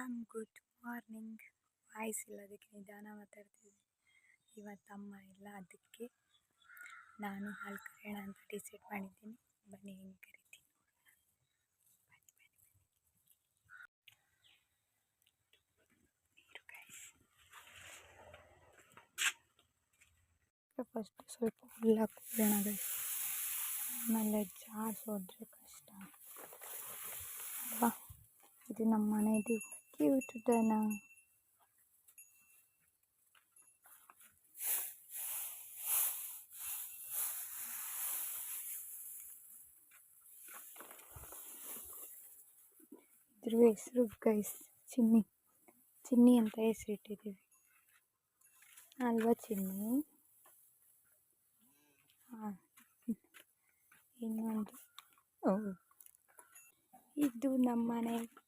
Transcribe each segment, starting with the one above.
Am good morning voice ಇಲ್ಲ, ಅದಕ್ಕೆ ನಿಧಾನ ಮಾತಾಡ್ತಿದ್ದೀನಿ ಇವತ್ತು ಅಮ್ಮ ಇಲ್ಲ, ಅದಕ್ಕೆ ನಾನು ಹಾಲು ಕರೆಯೋಣ ಅಂತ ಡಿಸೈಡ್ ಮಾಡಿದ್ದೀನಿ. ಬನ್ನಿ, ಹೆಂಗೆ ಕರಿತೀನಿ. ಫಸ್ಟ್ ಸ್ವಲ್ಪ ಹುಲ್ಲಾಕಿ ಕುಯ್ಯೋಣ ಆಮೇಲೆ ಆಮೇಲೆ ಹೋದರೆ ಕಷ್ಟ. ಇದು ನಮ್ಮ ಮನೆಯದು ಕ್ಯೂಟ್ ದನ. ಇದ್ರ ಹೆಸರು ಗೈಸ್ ಚಿನ್ನಿ. ಚಿನ್ನಿ ಅಂತ ಹೆಸರಿಟ್ಟಿದ್ದೀವಿ. ಅಲ್ವಾ ಚಿನ್ನಿ? ಹಾಂ. ಇನ್ನೊಂದು. ಇದು ನಮ್ಮನೆ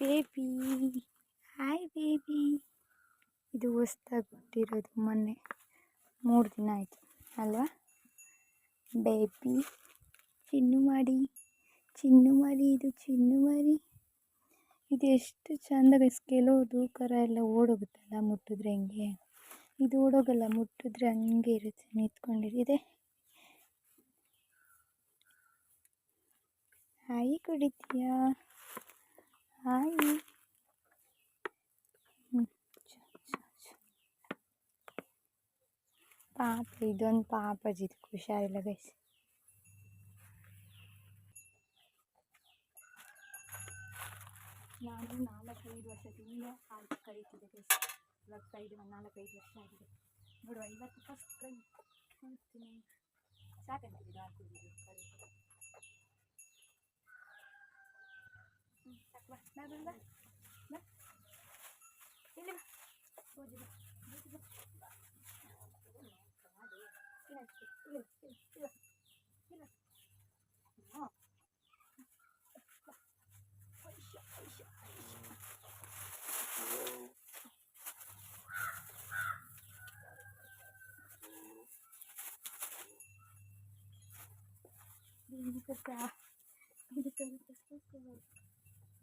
ಬೇಬಿ ಹಾಯ್ ಬೇಬಿ ಇದು ಹೊಸ್ದಾಗಿ ಹುಟ್ಟಿರೋದು ಮೊನ್ನೆ. ಮೂರು ದಿನ ಆಯಿತು, ಅಲ್ವಾ? ಬೇಬಿ ಚಿನ್ನು ಮಾಡಿ ಚಿನ್ನು ಮಾಡಿ, ಇದು ಚಿನ್ನು ಮರಿ ಇದು ಎಷ್ಟು ಚೆಂದ ಕೆಲವು ಕರ ಎಲ್ಲ ಓಡೋಗುತ್ತಲ್ಲ, ಮುಟ್ಟಿದ್ರೆ ಹೆಂಗೆ. ಇದು ಓಡೋಗಲ್ಲ, ಮುಟ್ಟಿದ್ರೆ ಹಂಗೆ ಇರುತ್ತೆ ನಿಂತ್ಕೊಂಡಿದೆ ಹಾಯಿ ಕುಡಿತೀಯಾ? ಹಾಯಿ ಹ್ಞೂ ಪಾಪ ಇದೊಂದು ಪಾಪಜಿ ಇದಕ್ಕೆ ಹುಷಾರಿಲ್ಲ ಗೈಸ್ ನಾನು ನಾಲ್ಕೈದು ವರ್ಷದಿಂದ ಹಾಲು ಕರೀತಿದ್ದೆ ಗೈಸ್ ಇವತ್ತು ಐದು ನಾಲ್ಕೈದು ವರ್ಷ ಆಗಿದೆ ನೋಡುವ ಇವತ್ತು ಫಸ್ಟ್ ಕೈ ಮಾಡ್ತೀನಿ ಸಾಕಂತಿದೆ ಹಾಲು ಕುಡಿದು ಕರಿ ಹ್ಞೂ ಸಾಕು ಬಾ ಬಾ ಬಾ ಬಾ ಬಾ ಇಲ್ಲಿ ಬಾ ಹೋಗಿ ಬಾ ಹೋಗಿ ಬಾ ಇಲ್ಲ ಇಲ್ಲ ಇಲ್ಲ ಇಲ್ಲ ಹಾಂ ಐಶ ಐಶ ಐಶ ಇದಕ್ಕೆ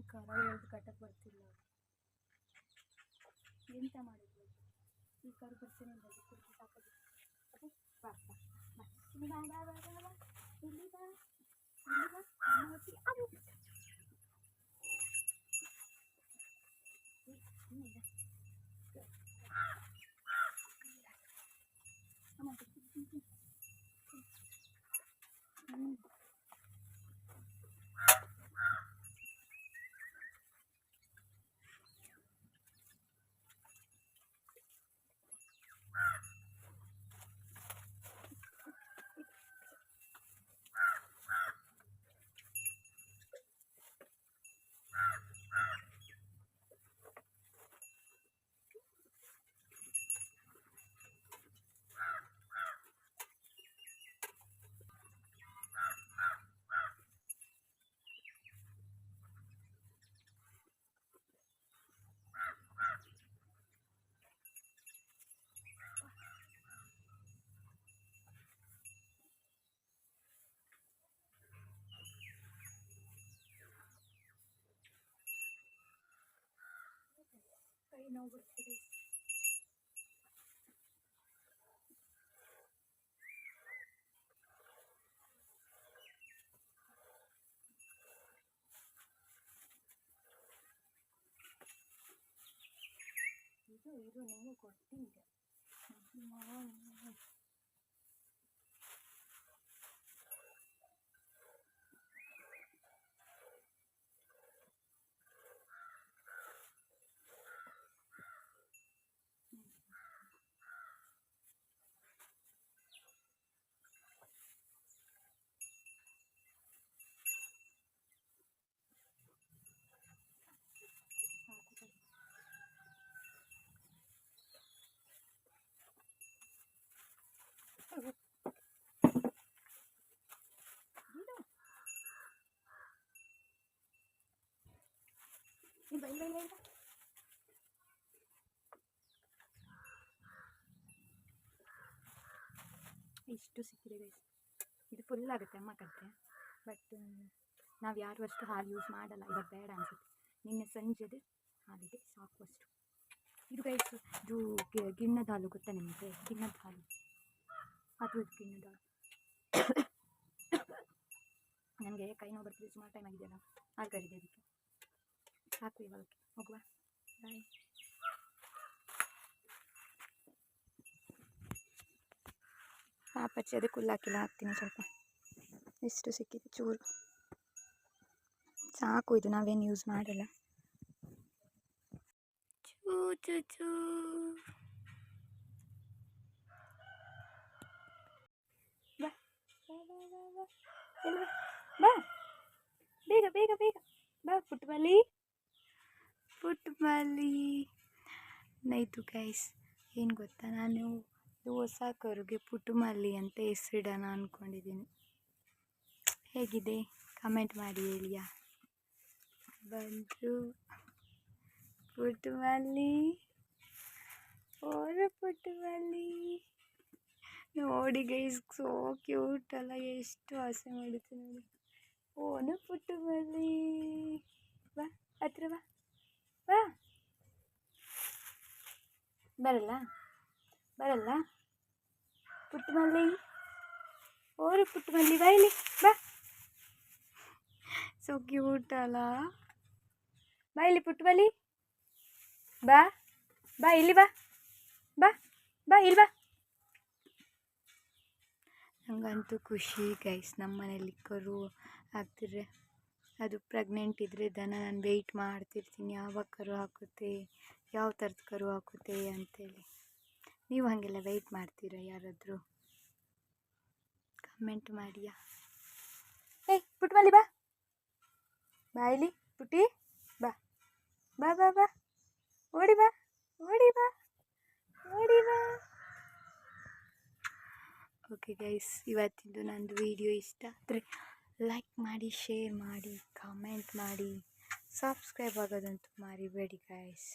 ಇದಕ್ಕೆ ಖಾರ ಎರಡು ಕಟ್ಟಕ್ಕೆ ಬರ್ತಿಲ್ಲ. ಎಂತ ಮಾಡಿದ್ರು ಈ ಕರು ಬರ್ತೀನಿ ಅಂತ ಕುರ್ಚಿ ಸಾಕೋದು. ಅದು, ಬಾ ಬಾ ಬಾ. ಇಲ್ಲಿ ಬಾ ಇಲ್ಲಿ ಬಾ ಅದು ಕೈ ನೋವು ಬರ್ತಿದೆ ಇದು ಇದು ನಿಮಗೆ ಕೊಡ್ತೀನಿ ಇಲ್ಲ ಇಲ್ಲ ಇಲ್ಲ ಇಷ್ಟು ಸಿಕ್ಕಿದೆ ಗೈಸ್ ಇದು ಫುಲ್ ಆಗುತ್ತೆ ಅಮ್ಮ ಬಟ್ ನಾವು ಯಾರು ಅಷ್ಟು ಹಾಲು ಯೂಸ್ ಮಾಡಲ್ಲ. ಇವಾಗ ಬೇಡ ಅನ್ಸುತ್ತೆ. ನಿನ್ನೆ ಸಂಜೆದು ಹಾಲಿದೆ ಸಾಕು ಅಷ್ಟು. ಇದು ಗೈಸ್ ಇದು ಗಿಣ್ಣದ ಹಾಲು ಗೊತ್ತಾ ನಿಮಗೆ? ಗಿಣ್ಣದ ಹಾಲು. ಅದು ಗಿಣ್ಣದ ಹಾಲು. ನನಗೆ ಕೈ ನೋವು ಬರ್ತಿದೆ. ಸುಮಾರು ಟೈಮ್ ಆಗಿದೆಯಲ್ಲ. ಹಾಲು ಕಡಿದೆ ಅದಕ್ಕೆ. ಸಾಕು ಇವಾಗ ಹೋಗುವ ಬಾಯ್ ಪಾಪಚ್ಚಿ ಅದಕ್ಕೆ ಹುಲ್ಲು ಹಾಕಿಲ್ಲ ಹಾಕ್ತೀನಿ ಸ್ವಲ್ಪ ಎಷ್ಟು ಸಿಕ್ಕಿದೆ, ಚೂರು. ಸಾಕು, ಇದು ನಾವೇನು ಯೂಸ್ ಮಾಡಲ್ಲ. ಚೂ ಚೂ ಚೂ. ಬಾ. ಬೇಗ ಬೇಗ ಬೇಗ. ಬಾ ಪುಟ್ಬಲಿ ಪುಟ್ಬಲಿ ನೈತು ಗೈಸ್ ಏನು ಗೊತ್ತಾ? ನಾನು ಹೊಸ ಕರುಗೆ ಪುಟ್ಟುಮಲ್ಲಿ ಅಂತ ಹೆಸರಿಡೋಣ ಅಂದ್ಕೊಂಡಿದ್ದೀನಿ ಹೇಗಿದೆ? ಕಮೆಂಟ್ ಮಾಡಿ ಹೇಳಿಯಾ? ಬಂತು ಪುಟ್ಟುಮಲ್ಲಿ ಓರು ಪುಟ್ಟುಮಲ್ಲಿ ನೋಡಿ ಗೈಸ್ ಸೋ ಕ್ಯೂಟ್ ಅಲ್ಲ, ಎಷ್ಟು ಆಸೆ ಮಾಡುತ್ತೆ ನೋಡಿ. ಓನು ಪುಟ್ಟುಮಲ್ಲಿ ಬಾ, ಹತ್ರ ಬಾ. ಬಾ ಬರಲ್ಲ ಬರಲ್ಲ. ಪುಟ್ಟಮಲ್ಲಿ ಓರಿ ಪುಟ್ಟಮಲ್ಲಿ, ಬಾ ಇಲ್ಲಿ, ಬಾ. ಸೊ ಕ್ಯೂಟ್ ಅಲ್ಲ. ಬಾಯಿಲಿ ಇಲ್ಲಿ ಪುಟ್ಟಮಲ್ಲಿ. ಬಾ ಬಾ ಇಲ್ಲಿ ಬಾ. ಬಾ ಬಾ ಇಲ್ಲಿ ಬಾ. ನನಗಂತೂ ಖುಷಿ ಗೈಸ್ ನಮ್ಮ ಮನೇಲಿ ಕರು ಆಗ್ತಿದ್ರೆ ಅದು ಪ್ರೆಗ್ನೆಂಟ್ ಇದ್ದರೆ ದನ ನಾನು ವೆಯ್ಟ್ ಮಾಡ್ತಿರ್ತೀನಿ. ಯಾವಾಗ ಕರು ಹಾಕುತ್ತೆ? ಯಾವ ಥರದ ಕರು ಹಾಕುತ್ತೆ ಅಂತೇಳಿ. ನೀವು ಹಾಗೆಲ್ಲ ವೆಯ್ಟ್ ಮಾಡ್ತೀರಾ ಯಾರಾದರೂ? ಕಮೆಂಟ್ ಮಾಡಿಯಾ ಏಯ್ ಪುಟ್ಮಲ್ಲಿ ಬಾ. ಬಾ ಇಲ್ಲಿ, ಪುಟ್ಟಿ. ಬಾ. ಬಾ ಬಾ ಬಾ. ಓಡಿ ಬಾ. ಓಡಿ ಬಾ. ಓಡಿ ಬಾ. ಓಕೆ ಗೈಸ್ ಇವತ್ತಿಂದು ನಂದು ವಿಡಿಯೋ ಇಷ್ಟ. ಆದರೆ ಲೈಕ್ ಮಾಡಿ ಶೇರ್ ಮಾಡಿ ಕಾಮೆಂಟ್ ಮಾಡಿ ಸಬ್ಸ್ಕ್ರೈಬ್ ಆಗೋದಂತೂ ಮರಿಬೇಡಿ ಗೈಸ್